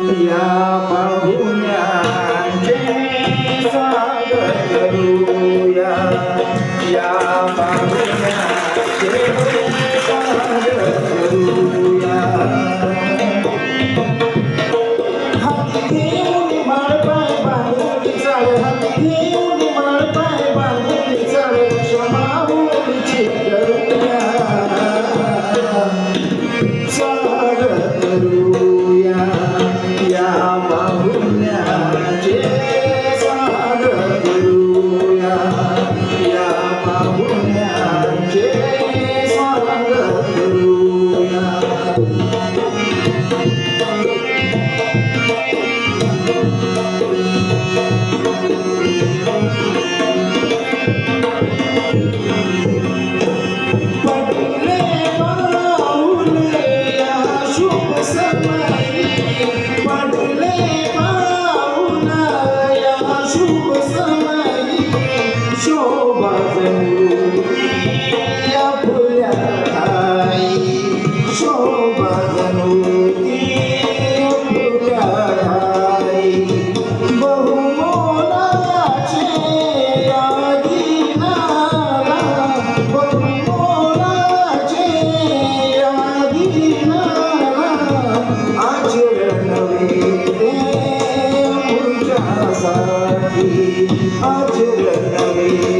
या पाहुण्याचे सादर या आचरण रे